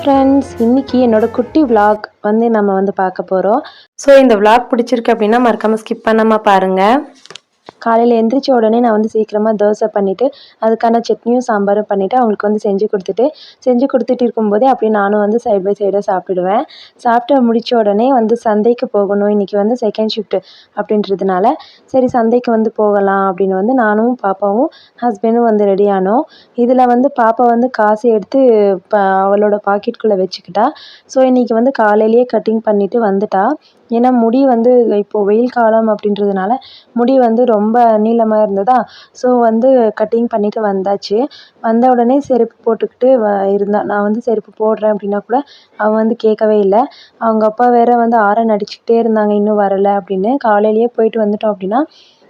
Friends இன்னைக்கு என்னோட குட்டி விளாக் வந்து நம்ம வந்து பார்க்க போகிறோம் ஸோ இந்த விளாக் பிடிச்சிருக்கு அப்படின்னா மறக்காமல் ஸ்கிப் பண்ணாமல் பாருங்கள் காலையில் எந்திரிச்ச உடனே நான் வந்து சீக்கிரமாக தோசை பண்ணிவிட்டு அதுக்கான சட்னியும் சாம்பாரும் பண்ணிவிட்டு அவங்களுக்கு வந்து செஞ்சு கொடுத்துட்டு செஞ்சு கொடுத்துட்டு இருக்கும்போதே அப்படியே நானும் வந்து சைட் பை சைடாக சாப்பிடுவேன். சாப்பிட்டு முடித்த உடனே வந்து சந்தைக்கு போகணும். இன்றைக்கி வந்து செகண்ட் ஷிஃப்ட்டு அப்படின்றதுனால சரி சந்தைக்கு வந்து போகலாம் அப்படின்னு வந்து நானும் பாப்பாவும் ஹஸ்பண்டும் வந்து ரெடி ஆனோம். இதில் வந்து பாப்பா வந்து காசு எடுத்து அவளோட பாக்கெட்டுக்குள்ளே வச்சுக்கிட்டா. ஸோ இன்றைக்கி வந்து காலையிலேயே கட்டிங் பண்ணிவிட்டு வந்துட்டா. ஏன்னா முடி வந்து இப்போது வெயில் காலம் அப்படின்றதுனால முடி வந்து ரொம்ப நீளமாக இருந்ததா? ஸோ வந்து கட்டிங் பண்ணிவிட்டு வந்தாச்சு. வந்த உடனே செருப்பு போட்டுக்கிட்டு வ இருந்தா நான் வந்து செருப்பு போடுறேன் அப்படின்னா கூட அவள் வந்து கேட்கவே இல்லை. அவங்க அப்பா வேற வந்து ஆரன் அடிச்சுக்கிட்டே இருந்தாங்க இன்னும் வரலை அப்படின்னு. காலையிலேயே போயிட்டு வந்துட்டோம் அப்படின்னா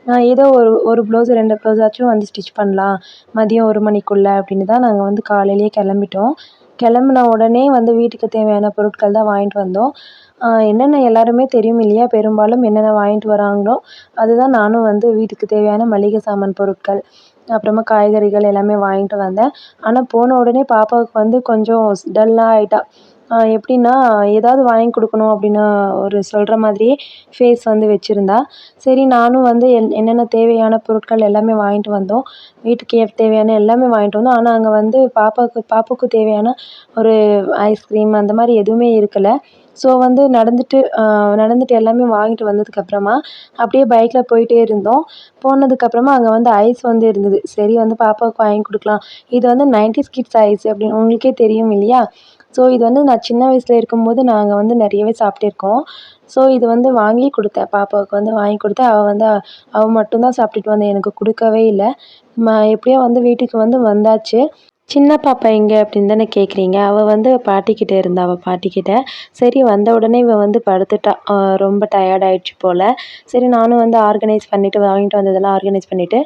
நான் ஏதோ ஒரு ஒரு ப்ளவுஸ் ரெண்டு ப்ளவுஸாச்சும் வந்து ஸ்டிச் பண்ணலாம். மதியம் ஒரு மணிக்குள்ளே அப்படின்னு தான் நாங்கள் வந்து காலையிலேயே கிளம்பிட்டோம். கிளம்புன உடனே வந்து வீட்டுக்கு தேவையான பொருட்கள் தான் வாங்கிட்டு வந்தோம். என்னென்ன எல்லாருமே தெரியும் இல்லையா? பெரும்பாலும் என்னென்ன வாங்கிட்டு வராங்களோ அதுதான் நானும் வந்து வீட்டுக்கு தேவையான மளிகை சாமான் பொருட்கள் அப்புறமா காய்கறிகள் எல்லாமே வாங்கிட்டு வந்தேன். ஆனால் போன உடனே பாப்பாவுக்கு வந்து கொஞ்சம் டல்லாக ஆயிட்டா. எப்படின்னா ஏதாவது வாங்கி கொடுக்கணும் அப்படின்னு ஒரு சொல்கிற மாதிரியே ஃபேஸ் வந்து வச்சுருந்தா. சரி நானும் வந்து என் என்னென்ன தேவையான பொருட்கள் எல்லாமே வாங்கிட்டு வந்தோம். வீட்டுக்கு தேவையான எல்லாமே வாங்கிட்டு வந்தோம். ஆனால் அங்கே வந்து பாப்பாவுக்கு பாப்புக்கு தேவையான ஒரு ஐஸ்கிரீம் அந்த மாதிரி எதுவுமே இருக்கலை. ஸோ வந்து நடந்துட்டு நடந்துட்டு எல்லாமே வாங்கிட்டு வந்ததுக்கப்புறமா அப்படியே பைக்கில் போயிட்டே இருந்தோம். போனதுக்கப்புறமா அங்கே வந்து ஐஸ் வந்து இருந்தது. சரி வந்து பாப்பாவுக்கு வாங்கி கொடுக்கலாம். இது வந்து நைன்டிஸ் கிட்ஸ் ஐஸ் அப்படின்னு உங்களுக்கே தெரியும் இல்லையா? ஸோ இது வந்து நான் சின்ன வயசில் இருக்கும்போது நாங்கள் வந்து நிறையவே சாப்பிட்டுருக்கோம். ஸோ இது வந்து வாங்கி கொடுத்தேன். பாப்பாவுக்கு வந்து வாங்கி கொடுத்தேன். அவள் வந்து அவள் மட்டும்தான் சாப்பிட்டுட்டு வந்தேன் எனக்கு கொடுக்கவே இல்லை. ம எப்படியோ வந்து வீட்டுக்கு வந்து வந்தாச்சு. சின்ன பாப்பா எங்கே? அப்படின்னு தானே கேட்குறீங்க அவள் வந்து பாட்டிக்கிட்டே இருந்தா அவள் பாட்டிக்கிட்ட. சரி வந்த உடனே இவள் வந்து படுத்துட்டா. ரொம்ப டயர்ட் ஆயிடுச்சு போல். சரி நானும் வந்து ஆர்கனைஸ் பண்ணிவிட்டு வாங்கிட்டு வந்ததெல்லாம் ஆர்கனைஸ் பண்ணிவிட்டு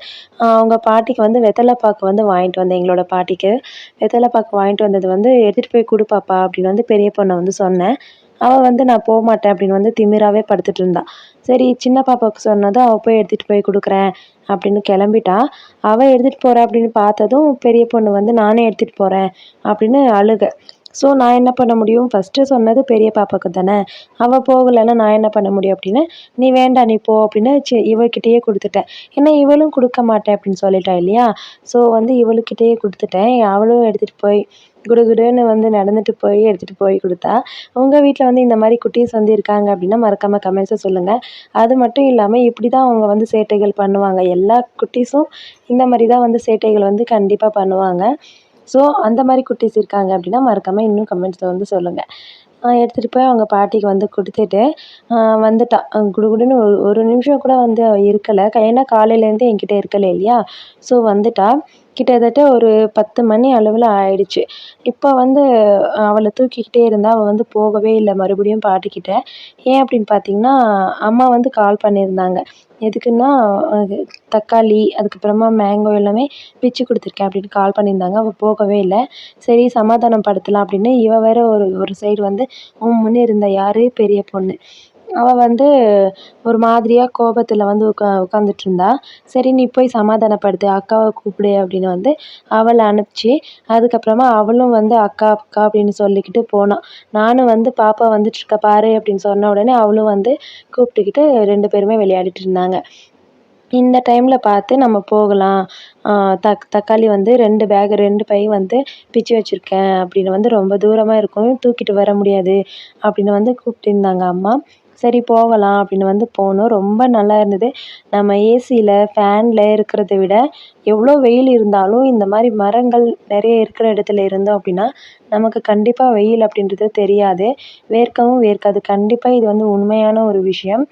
அவங்க பாட்டிக்கு வந்து வெத்தலை பாக்கு வந்து வாங்கிட்டு வந்தேன் எங்களோட பாட்டிக்கு. வெத்தலை பாக்கு வாங்கிட்டு வந்தது வந்து எடுத்துகிட்டு போய் கொடு பாப்பா அப்படின்னு வந்து பெரிய பொண்ணை வந்து சொன்னேன். அவள் வந்து நான் போக மாட்டேன் அப்படின்னு வந்து திமிராவே படுத்துட்டு இருந்தாள் சரி சின்ன பாப்பாவுக்கு சொன்னதும் அவள் போய் எடுத்துகிட்டு போய் கொடுக்குறேன் அப்படின்னு கிளம்பிட்டா. அவள் எடுத்துகிட்டு போகிறா அப்படின்னு பார்த்ததும் பெரிய பொண்ணு வந்து நானே எடுத்துகிட்டு போகிறேன் அப்படின்னு அழுக. ஸோ நான் என்ன பண்ண முடியும்? ஃபஸ்ட்டு சொன்னது பெரிய பாப்பாவுக்கு தானே. அவள் போகலைன்னா நான் என்ன பண்ண முடியும்? அப்படின்னு நீ வேண்டாம் நீ போ அப்படின்னு சி இவகிட்டயே கொடுத்துட்டேன். ஏன்னா இவளும் கொடுக்க மாட்டேன் அப்படின்னு சொல்லிட்டா இல்லையா? ஸோ வந்து இவளுக்கிட்டேயே கொடுத்துட்டேன். அவளும் எடுத்துகிட்டு போய் குடுகுடுன்னு வந்து நடந்துட்டு போய் எடுத்துகிட்டு போய் கொடுத்தா உங்கள் வீட்டில் வந்து இந்த மாதிரி குட்டீஸ் வந்து இருக்காங்க அப்படின்னா மறக்காமல் கமெண்ட்ஸை சொல்லுங்கள் அது மட்டும் இல்லாமல் இப்படி தான் அவங்க வந்து சேட்டைகள் பண்ணுவாங்க. எல்லா குட்டீஸும் இந்த மாதிரி தான் வந்து சேட்டைகள் வந்து கண்டிப்பாக பண்ணுவாங்க. ஸோ அந்த மாதிரி குட்டீஸ் இருக்காங்க அப்படின்னா மறக்காமல் இன்னும் கமெண்ட்ஸில் வந்து சொல்லுங்கள் எடுத்துகிட்டு போய் அவங்க பாட்டிக்கு வந்து கொடுத்துட்டு வந்துட்டான் குடுகுடுன்னு ஒரு ஒரு நிமிஷம் கூட வந்து இருக்கலை. ஏன்னா காலையிலேருந்தே என்கிட்ட இருக்கலை இல்லையா? ஸோ வந்துட்டா. கிட்டத்தட்ட ஒரு பத்து மணி அளவில் ஆயிடுச்சு. இப்போ வந்து அவளை தூக்கிக்கிட்டே இருந்தால் அவள் வந்து போகவே இல்லை. மறுபடியும் பாட்டிக்கிட்ட ஏன் அப்படின்னு பார்த்தீங்கன்னா அம்மா வந்து கால் பண்ணியிருந்தாங்க. எதுக்குன்னா அது தக்காளி அதுக்கப்புறமா மேங்கோ எல்லாமே பிச்சு கொடுத்துருக்கேன் அப்படின்னு கால் பண்ணியிருந்தாங்க. அவள் போகவே இல்லை. சரி சமாதானம் படுத்தலாம் அப்படின்னு இவ வேற ஒரு ஒரு சைடு வந்து முன்னே இருந்தா யார்? பெரிய பொண்ணு. அவள் வந்து ஒரு மாதிரியாக கோபத்தில் வந்து உட்கா உட்காந்துட்டு இருந்தா சரி நீ போய் சமாதானப்படுத்து அக்காவை கூப்பிடு அப்படின்னு வந்து அவளை அனுப்பிச்சு அதுக்கப்புறமா அவளும் வந்து அக்கா அக்கா அப்படின்னு சொல்லிக்கிட்டு போனான் நானும் வந்து பாப்பா வந்துட்டுருக்கா பாரு அப்படின்னு சொன்ன உடனே அவளும் வந்து கூப்பிட்டுக்கிட்டு ரெண்டு பேருமே விளையாடிட்டு இருந்தாங்க இந்த டைமில் பார்த்து நம்ம போகலாம். தக் தக்காளி வந்து ரெண்டு பேக் ரெண்டு பை வந்து பிச்சு வச்சுருக்கேன் அப்படின்னு வந்து ரொம்ப தூரமாக இருக்கும். தூக்கிட்டு வர முடியாது அப்படின்னு வந்து கூப்பிட்டு இருந்தாங்க அம்மா. சரி போகலாம் அப்படின்னு வந்து போனோம். ரொம்ப நல்லா இருந்தது. நம்ம ஏசியில் ஃபேனில் இருக்கிறத விட எவ்வளோ வெயில் இருந்தாலும் இந்த மாதிரி மரங்கள் நிறைய இருக்கிற இடத்துல இருந்தோம் அப்படின்னா நமக்கு கண்டிப்பாக வெயில் அப்படின்றது தெரியாது. வேர்க்கவும் வேர்க்காது. கண்டிப்பாக இது வந்து உண்மையான ஒரு விஷயம்.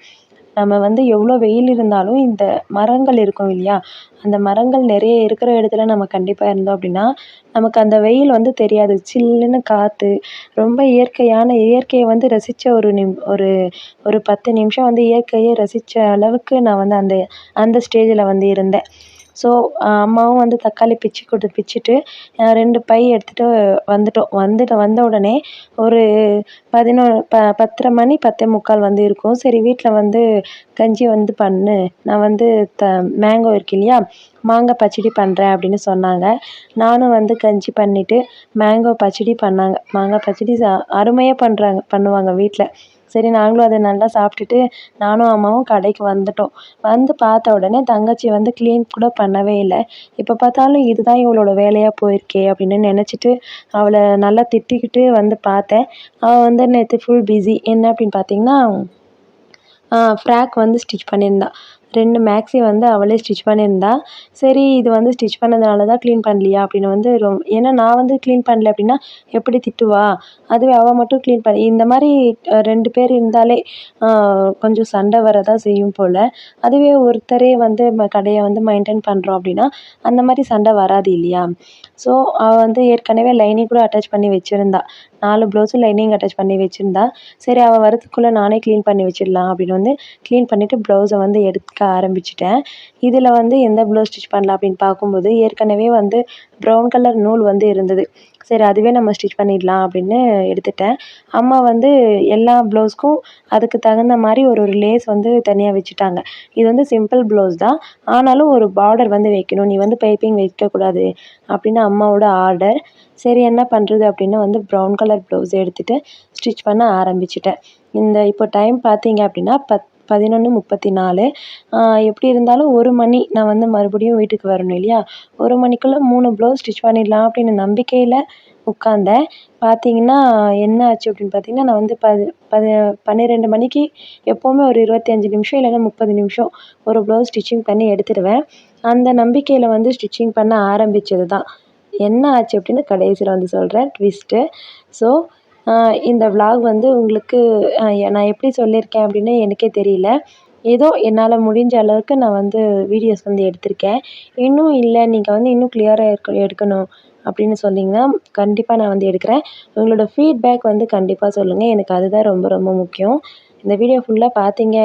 நம்ம வந்து எவ்வளோ வெயில் இருந்தாலும் இந்த மரங்கள் இருக்கும் இல்லையா? அந்த மரங்கள் நிறைய இருக்கிற இடத்துல நம்ம கண்டிப்பாக இருந்தோம் அப்படின்னா நமக்கு அந்த வெயில் வந்து தெரியாது. சில்லுன்னு காற்று ரொம்ப இயற்கையான இயற்கையை வந்து ரசித்த ஒரு நிம் ஒரு ஒரு பத்து நிமிஷம் வந்து இயற்கையை ரசித்த அளவுக்கு நான் வந்து அந்த அந்த ஸ்டேஜில் வந்து இருந்தேன். ஸோ அம்மாவும் வந்து தக்காளி பிச்சு கொடு பிச்சுட்டு ரெண்டு பை எடுத்துகிட்டு வந்துட்டோம் வந்துட்டு வந்த உடனே ஒரு பதினொரு ப பத்தரை மணி பத்தே முக்கால் வந்து இருக்கும். சரி வீட்டில் வந்து கஞ்சி வந்து பண்ணு. நான் வந்து த மேங்கோ இருக்கு இல்லையா மாங்காய் பச்சடி பண்ணுறேன் அப்படின்னு சொன்னாங்க. நானும் வந்து கஞ்சி பண்ணிவிட்டு மேங்கோ பச்சடி பண்ணாங்க. மாங்காய் பச்சடி அருமையாக பண்ணுறாங்க பண்ணுவாங்க வீட்டில் சரி நாங்களும் அதை நல்லா சாப்பிட்டுட்டு நானும் அம்மாவும் கடைக்கு வந்துட்டோம். வந்து பார்த்த உடனே தங்கச்சி வந்து க்ளீன் கூட பண்ணவே இல்லை. இப்போ பார்த்தாலும் இதுதான் இவளோட வேலையாக போயிருக்கே அப்படின்னு நினச்சிட்டு அவளை நல்லா திட்டிக்கிட்டு வந்து பார்த்தேன். அவள் வந்து நேற்று ஃபுல் பிஸி என்ன அப்படின்னு பார்த்தீங்கன்னா ஃப்ராக் வந்து ஸ்டிச் பண்ணியிருந்தா. ரெண்டு மேக்ஸி வந்து அவளே ஸ்டிச் பண்ணியிருந்தா சரி இது வந்து ஸ்டிச் பண்ணதுனால தான் க்ளீன் பண்ணலையா? அப்படின்னு வந்து ரொம் ஏன்னா நான் வந்து க்ளீன் பண்ணல அப்படின்னா எப்படி திட்டுவா? அதுவே அவள் மட்டும் க்ளீன் பண்ணி இந்த மாதிரி ரெண்டு பேர் இருந்தாலே கொஞ்சம் சண்டை வரதான் செய்யும் போல். அதுவே ஒருத்தரே வந்து கடையை வந்து மெயின்டைன் பண்ணுறோம் அப்படின்னா அந்த மாதிரி சண்டை வராது இல்லையா? ஸோ அவள் வந்து ஏற்கனவே லைனிங் கூட அட்டாச் பண்ணி வச்சுருந்தா. நாலு ப்ளவுஸும் லைனிங் அட்டாச் பண்ணி வச்சுருந்தா சரி அவள் வரத்துக்குள்ளே நானே க்ளீன் பண்ணி வச்சிடலாம் அப்படின்னு வந்து க்ளீன் பண்ணிவிட்டு ப்ளவுஸை வந்து எடுக்க ஆரம்பிச்சிட்டேன். இதில் வந்து எந்த ப்ளவுஸ் ஸ்டிச் பண்ணலாம் அப்படின்னு பார்க்கும்போது ஏற்கனவே வந்து ப்ரௌன் கலர் நூல் வந்து இருந்தது. சரி அதுவே நம்ம ஸ்டிச் பண்ணிடலாம் அப்படின்னு எடுத்துட்டேன். அம்மா வந்து எல்லா ப்ளவுஸ்க்கும் அதுக்கு தகுந்த மாதிரி ஒரு ஒரு லேஸ் வந்து தனியாக வச்சுட்டாங்க. இது வந்து சிம்பிள் ப்ளவுஸ் தான். ஆனாலும் ஒரு பார்டர் வந்து வைக்கணும். நீ வந்து பைப்பிங் வைக்கக்கூடாது அப்படின்னு அம்மாவோட ஆர்டர் சரி என்ன பண்ணுறது அப்படின்னு வந்து ப்ரௌன் கலர் ப்ளவுஸ் எடுத்துகிட்டு ஸ்டிச் பண்ண ஆரம்பிச்சிட்டேன். இந்த இப்போ டைம் பார்த்தீங்க அப்படின்னா பத் பதினொன்று முப்பத்தி நாலு எப்படி இருந்தாலும் ஒரு மணி நான் வந்து மறுபடியும் வீட்டுக்கு வரணும் இல்லையா? ஒரு மணிக்குள்ளே மூணு ப்ளவுஸ் ஸ்டிச் பண்ணிடலாம் அப்படின்னு நம்பிக்கையில் உட்காந்தேன் பார்த்தீங்கன்னா என்ன ஆச்சு அப்படின்னு பார்த்தீங்கன்னா நான் வந்து பது பது பன்னிரெண்டு மணிக்கு எப்போவுமே ஒரு இருபத்தஞ்சி நிமிஷம் இல்லைன்னா முப்பது நிமிஷம் ஒரு ப்ளவுஸ் ஸ்டிச்சிங் பண்ணி எடுத்துடுவேன். அந்த நம்பிக்கையில் வந்து ஸ்டிச்சிங் பண்ண ஆரம்பித்தது தான் என்ன ஆச்சு அப்படின்னு கடைசியில் வந்து சொல்கிறேன் ட்விஸ்ட்டு ஸோ இந்த விலாக் வந்து உங்களுக்கு நான் எப்படி சொல்லியிருக்கேன் அப்படின்னு எனக்கே தெரியல. ஏதோ என்னால் முடிஞ்ச அளவுக்கு நான் வந்து வீடியோஸ் வந்து எடுத்திருக்கேன். இன்னும் இல்லை நீங்கள் வந்து இன்னும் கிளியராக இருக்க எடுக்கணும் அப்படின்னு சொன்னீங்கன்னா கண்டிப்பாக நான் வந்து எடுக்கிறேன். உங்களோட ஃபீட்பேக் வந்து கண்டிப்பாக சொல்லுங்கள் எனக்கு அதுதான் ரொம்ப ரொம்ப முக்கியம். இந்த வீடியோ ஃபுல்லாக பார்த்தீங்க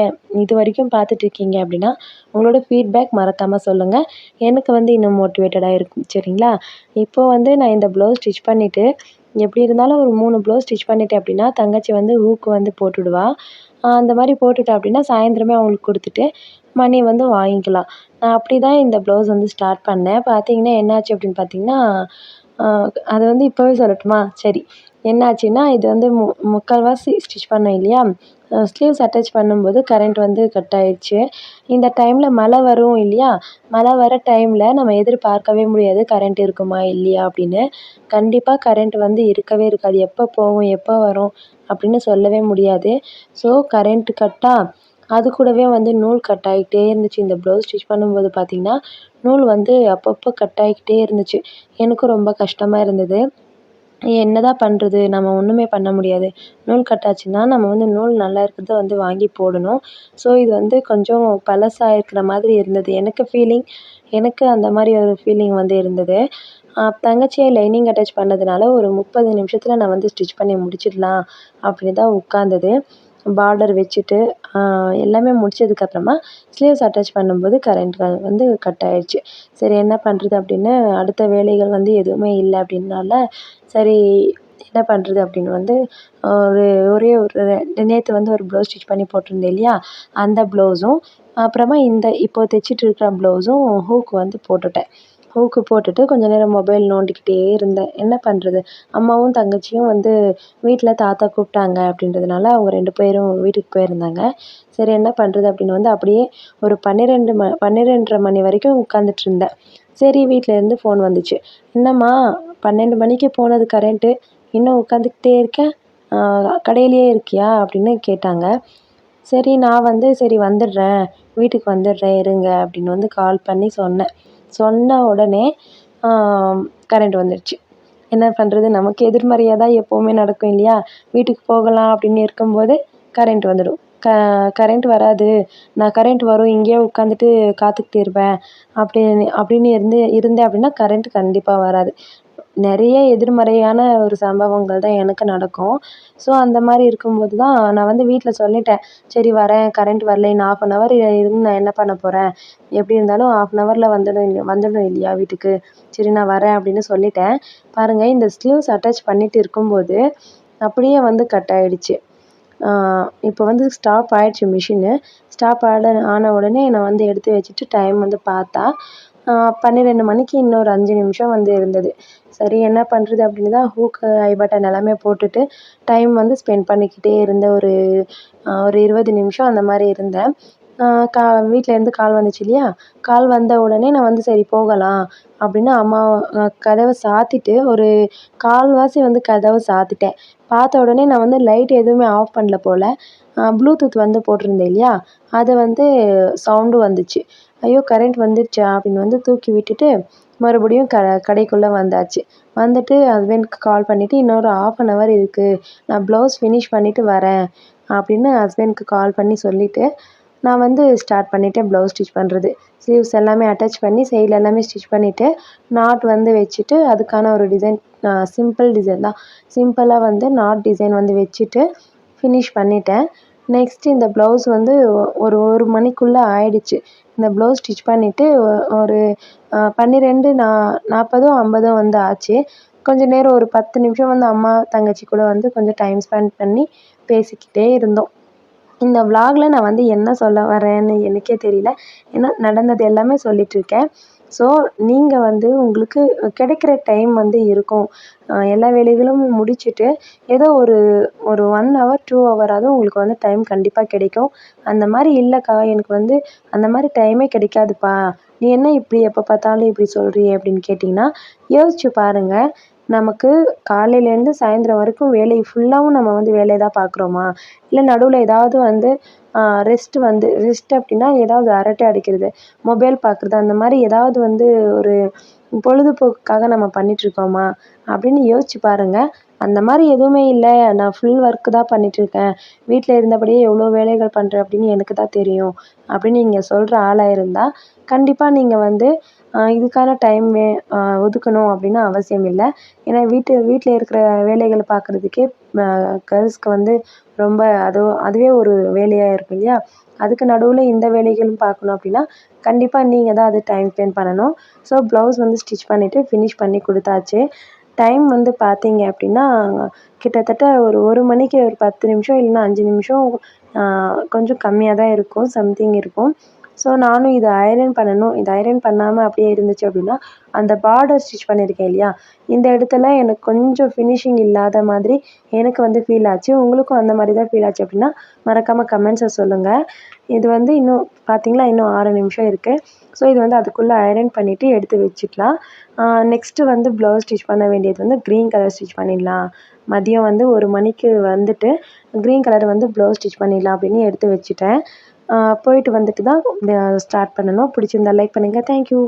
இது வரைக்கும் பார்த்துட்ருக்கீங்க அப்படின்னா உங்களோட ஃபீட்பேக் மறக்காமல் சொல்லுங்கள் எனக்கு வந்து இன்னும் மோட்டிவேட்டடாக இருக்கும் சரிங்களா? இப்போது வந்து நான் இந்த ப்ளவுஸ் ஸ்டிச் பண்ணிவிட்டு எப்படி இருந்தாலும் ஒரு மூணு ப்ளவுஸ் ஸ்டிச் பண்ணிட்டேன் அப்படின்னா தங்கச்சி வந்து ஹூக்கு வந்து போட்டுவிடுவா அந்த மாதிரி போட்டுட்டா அப்படின்னா சாயந்தரமே அவங்களுக்கு கொடுத்துட்டு மணி வந்து வாங்கிக்கலாம். நான் அப்படி தான் இந்த ப்ளவுஸ் வந்து ஸ்டார்ட் பண்ணேன். பார்த்தீங்கன்னா என்னாச்சு அப்படின்னு பார்த்தீங்கன்னா அது வந்து இப்போவே சொல்லட்டுமா? சரி. என்னாச்சுன்னா இது வந்து மு முக்கால்வாசி ஸ்டிச் பண்ணோம் இல்லையா? ஸ்லீவ்ஸ் அட்டாச் பண்ணும்போது கரண்ட் வந்து கட் ஆயிடுச்சு. இந்த டைமில் மழை வரும் இல்லையா? மழை வர டைமில் நம்ம எதிர்பார்க்கவே முடியாது கரண்ட் இருக்குமா இல்லையா அப்படின்னு. கண்டிப்பாக கரண்ட் வந்து இருக்கவே இருக்காது. எப்போ போகும் எப்போ வரும் அப்படின்னு சொல்லவே முடியாது. ஸோ கரண்ட் கட்டா அது கூடவே வந்து நூல் கட் ஆகிட்டே இருந்துச்சு. இந்த ப்ளவுஸ் ஸ்டிச் பண்ணும்போது பார்த்திங்கன்னா நூல் வந்து அப்பப்போ கட் ஆகிக்கிட்டே இருந்துச்சு. எனக்கும் ரொம்ப கஷ்டமாக இருந்தது. என்ன தான் பண்ணுறது நம்ம ஒன்றுமே பண்ண முடியாது. நூல் கட்டாச்சுன்னா நம்ம வந்து நூல் நல்லா இருக்கிறத வந்து வாங்கி போடணும். ஸோ இது வந்து கொஞ்சம் பழசாக இருக்கிற மாதிரி இருந்தது. எனக்கு ஃபீலிங் எனக்கு அந்த மாதிரி ஒரு ஃபீலிங் வந்து இருந்தது. தங்கச்சியை லைனிங் அட்டாச் பண்ணதுனால ஒரு முப்பது நிமிஷத்தில் நான் வந்து ஸ்டிச் பண்ணி முடிச்சிடலாம் அப்படின்னு தான் உட்காந்தது பார்டர் வச்சுட்டு எல்லாமே முடிச்சதுக்கப்புறமா ஸ்லீவ்ஸ் அட்டாச் பண்ணும்போது கரண்ட் வந்து கட் ஆயிடுச்சு. சரி என்ன பண்ணுறது அப்படின்னு அடுத்த வேலைகள் வந்து எதுவுமே இல்லை அப்படின்னால சரி என்ன பண்ணுறது அப்படின்னு வந்து ஒரு ஒரே ஒரு நேற்று வந்து ஒரு ப்ளவுஸ் ஸ்டிச் பண்ணி போட்டிருந்தேன் இல்லையா? அந்த ப்ளவுஸும் அப்புறமா இந்த இப்போ தைச்சிட்டு இருக்கிற ப்ளவுஸும் ஹூக் வந்து போட்டுட்டேன். ஹூக்கு போட்டுட்டு கொஞ்ச நேரம் மொபைல் நோண்டிக்கிட்டே இருந்தேன். என்ன பண்ணுறது அம்மாவும் தங்கச்சியும் வந்து வீட்டில் தாத்தா கூப்பிட்டாங்க அப்படின்றதுனால அவங்க ரெண்டு பேரும் வீட்டுக்கு போயிருந்தாங்க. சரி என்ன பண்ணுறது அப்படின்னு வந்து அப்படியே ஒரு பன்னிரெண்டு ம பன்னிரெண்டரை மணி வரைக்கும் உட்காந்துட்டு இருந்தேன். சரி வீட்டிலேருந்து ஃபோன் வந்துச்சு. என்னம்மா பன்னெண்டு மணிக்கு போனது கரண்ட்டு இன்னும் உட்காந்துக்கிட்டே இருக்கேன். கடையிலேயே இருக்கியா? அப்படின்னு கேட்டாங்க. சரி நான் வந்து சரி வந்துடுறேன். வீட்டுக்கு வந்துடுறேன் இருங்க அப்படின்னு வந்து கால் பண்ணி சொன்னேன். சொன்ன உடனே கரண்ட் வந்துடுச்சு என்ன பண்ணுறது நமக்கு எதிர்மறையாக தான் எப்போவுமே நடக்கும் இல்லையா? வீட்டுக்கு போகலாம் அப்படின்னு இருக்கும்போது கரண்ட் வந்துடும். க கரண்ட் வராது. நான் கரண்ட் வரும் இங்கேயே உட்காந்துட்டு காத்துக்கிட்டு இருப்பேன். அப்படின்னு அப்படின்னு இருந்து இருந்தேன் அப்படின்னா கரண்ட் கண்டிப்பாக வராது. நிறைய எதிர்மறையான ஒரு சம்பவங்கள் தான் எனக்கு நடக்கும். ஸோ அந்த மாதிரி இருக்கும்போது தான் நான் வந்து வீட்டில் சொல்லிட்டேன். சரி வரேன். கரண்ட் வரல இன்னும் ஆஃப் அன் ஹவர் இருந்து நான் என்ன பண்ண போகிறேன் எப்படி இருந்தாலும் ஆஃப் அன் ஹவரில் வந்துடும் வந்துடணும் இல்லையா வீட்டுக்கு? சரி நான் வரேன் அப்படின்னு சொல்லிட்டேன். பாருங்கள் இந்த ஸ்லீவ்ஸ் அட்டாச் பண்ணிட்டு இருக்கும்போது அப்படியே வந்து கட் ஆகிடுச்சு இப்போ வந்து ஸ்டாப் ஆயிடுச்சு மிஷினு ஸ்டாப் ஆட ஆன உடனே நான் வந்து எடுத்து வச்சுட்டு டைம் வந்து பார்த்தா பன்னிரெண்டு மணிக்கு இன்னொரு அஞ்சு நிமிஷம் வந்து இருந்தது. சரி என்ன பண்ணுறது அப்படின்னு தான் ஹூக்கு ஐ பட்டன் எல்லாமே போட்டுட்டு டைம் வந்து ஸ்பெண்ட் பண்ணிக்கிட்டே இருந்த ஒரு ஒரு இருபது நிமிஷம் அந்த மாதிரி இருந்தேன். கா வீட்டிலேருந்து கால் வந்துச்சு இல்லையா? கால் வந்த உடனே நான் வந்து சரி போகலாம் அப்படின்னு அம்மா கதவை சாத்திட்டு ஒரு கால்வாசி வந்து கதவை சாத்திட்டேன். பார்த்த உடனே நான் வந்து லைட் எதுவுமே ஆஃப் பண்ணல போல். ப்ளூடூத் வந்து போட்டிருந்தேன் இல்லையா? அது வந்து சவுண்டு வந்துச்சு. ஐயோ கரண்ட் வந்துடுச்சா அப்படின்னு வந்து தூக்கி விட்டுட்டு மறுபடியும் க கடைக்குள்ளே வந்தாச்சு. வந்துட்டு ஹஸ்பண்ட்க்கு கால் பண்ணிவிட்டு இன்னொரு ஆஃப் அன் ஹவர் இருக்குது நான் ப்ளவுஸ் ஃபினிஷ் பண்ணிவிட்டு வரேன். அப்படின்னு ஹஸ்பண்ட்க்கு கால் பண்ணி சொல்லிவிட்டு நான் வந்து ஸ்டார்ட் பண்ணிவிட்டேன் ப்ளவுஸ் ஸ்டிச் பண்ணுறது ஸ்லீவ்ஸ் எல்லாமே அட்டாச் பண்ணி சைடில் எல்லாமே ஸ்டிச் பண்ணிவிட்டு நாட் வந்து வச்சுட்டு அதுக்கான ஒரு டிசைன் சிம்பிள் டிசைன் தான். சிம்பிளாக வந்து நாட் டிசைன் வந்து வச்சுட்டு ஃபினிஷ் பண்ணிட்டேன். நெக்ஸ்ட்டு இந்த ப்ளவுஸ் வந்து ஒரு ஒரு மணிக்குள்ளே ஆயிடுச்சு. இந்த ப்ளவுஸ் ஸ்டிச் பண்ணிவிட்டு ஒரு பன்னிரெண்டு நா நாற்பதோ ஐம்பதோ வந்து ஆச்சு. கொஞ்சம் நேரம் ஒரு பத்து நிமிஷம் வந்து அம்மா தங்கச்சி கூட வந்து கொஞ்சம் டைம் ஸ்பெண்ட் பண்ணி பேசிக்கிட்டே இருந்தோம். இந்த விலாகில் நான் வந்து என்ன சொல்ல வரேன்னு எனக்கே தெரியல. ஏன்னா நடந்தது எல்லாமே சொல்லிகிட்ருக்கேன் ஸோ நீங்கள் வந்து உங்களுக்கு கிடைக்கிற டைம் வந்து இருக்கும். எல்லா வேலைகளும் முடிச்சுட்டு ஏதோ ஒரு ஒரு ஒன் ஹவர் டூ ஹவராவது உங்களுக்கு வந்து டைம் கண்டிப்பாக கிடைக்கும். அந்த மாதிரி இல்லைக்கா எனக்கு வந்து அந்த மாதிரி டைமே கிடைக்காதுப்பா. நீ என்ன இப்படி எப்போ பார்த்தாலும் இப்படி சொல்கிறியே அப்படின்னு கேட்டிங்கன்னா யோசிச்சு பாருங்கள் நமக்கு காலையிலேருந்து சாயந்தரம் வரைக்கும் வேலை ஃபுல்லாகவும் நம்ம வந்து வேலையை தான் பார்க்குறோமா? இல்லை நடுவில் ஏதாவது வந்து ரெஸ்ட் வந்து ரெஸ்ட் அப்படின்னா ஏதாவது அரட்டை அடிக்கிறது மொபைல் பார்க்குறது அந்த மாதிரி ஏதாவது வந்து ஒரு பொழுதுபோக்குக்காக நம்ம பண்ணிகிட்ருக்கோமா அப்படின்னு யோசிச்சு பாருங்கள் அந்த மாதிரி எதுவுமே இல்லை. நான் ஃபுல் ஒர்க்கு தான் பண்ணிகிட்ருக்கேன் வீட்டில் இருந்தபடியே எவ்வளோ வேலைகள் பண்ணுறேன் அப்படின்னு எனக்கு தான் தெரியும். அப்படின்னு நீங்கள் சொல்கிற ஆளாக இருந்தால் கண்டிப்பாக நீங்கள் வந்து இதுக்கான டைம் வே ஒதுக்கணும் அப்படின்னு அவசியம் இல்லை. ஏன்னா வீட்டு வீட்டில் இருக்கிற வேலைகளை பார்க்குறதுக்கே கேர்ள்ஸ்க்கு வந்து ரொம்ப அது அதுவே ஒரு வேலையாக இருக்கும் இல்லையா? அதுக்கு நடுவில் இந்த வேலைகளும் பார்க்கணும் அப்படின்னா கண்டிப்பாக நீங்கள் தான் அது டைம் ஸ்பெண்ட் பண்ணணும். ஸோ ப்ளவுஸ் வந்து ஸ்டிச் பண்ணிவிட்டு ஃபினிஷ் பண்ணி கொடுத்தாச்சு. டைம் வந்து பார்த்தீங்க அப்படின்னா கிட்டத்தட்ட ஒரு ஒரு மணிக்கு ஒரு பத்து நிமிஷம் இல்லைன்னா அஞ்சு நிமிஷம் கொஞ்சம் கம்மியாக தான் இருக்கும் சம்திங் இருக்கும். ஸோ நானும் இதை ஐரன் பண்ணணும். இது ஐரன் பண்ணாமல் அப்படியே இருந்துச்சு அப்படின்னா அந்த பார்டர் ஸ்டிச் பண்ணியிருக்கேன் இல்லையா? இந்த இடத்துல எனக்கு கொஞ்சம் ஃபினிஷிங் இல்லாத மாதிரி எனக்கு வந்து ஃபீல் ஆச்சு. உங்களுக்கும் அந்த மாதிரி தான் ஃபீல் ஆச்சு அப்படின்னா மறக்காமல் கமெண்ட்ஸை சொல்லுங்கள் இது வந்து இன்னும் பார்த்தீங்களா இன்னும் ஆறு நிமிஷம் இருக்குது ஸோ இது வந்து அதுக்குள்ளே ஐரன் பண்ணிவிட்டு எடுத்து வச்சுக்கலாம். நெக்ஸ்ட்டு வந்து ப்ளவுஸ் ஸ்டிச் பண்ண வேண்டியது வந்து க்ரீன் கலர் ஸ்டிச் பண்ணிடலாம். மதியம் வந்து ஒரு மணிக்கு வந்துட்டு க்ரீன் கலர் வந்து ப்ளவுஸ் ஸ்டிச் பண்ணிடலாம் அப்படின்னு எடுத்து வச்சுட்டேன். போயிட்டு வந்துட்டு தான் ஸ்டார்ட் பண்ணணும். பிடிச்சிருந்தா லைக் பண்ணுங்கள் தேங்க்யூ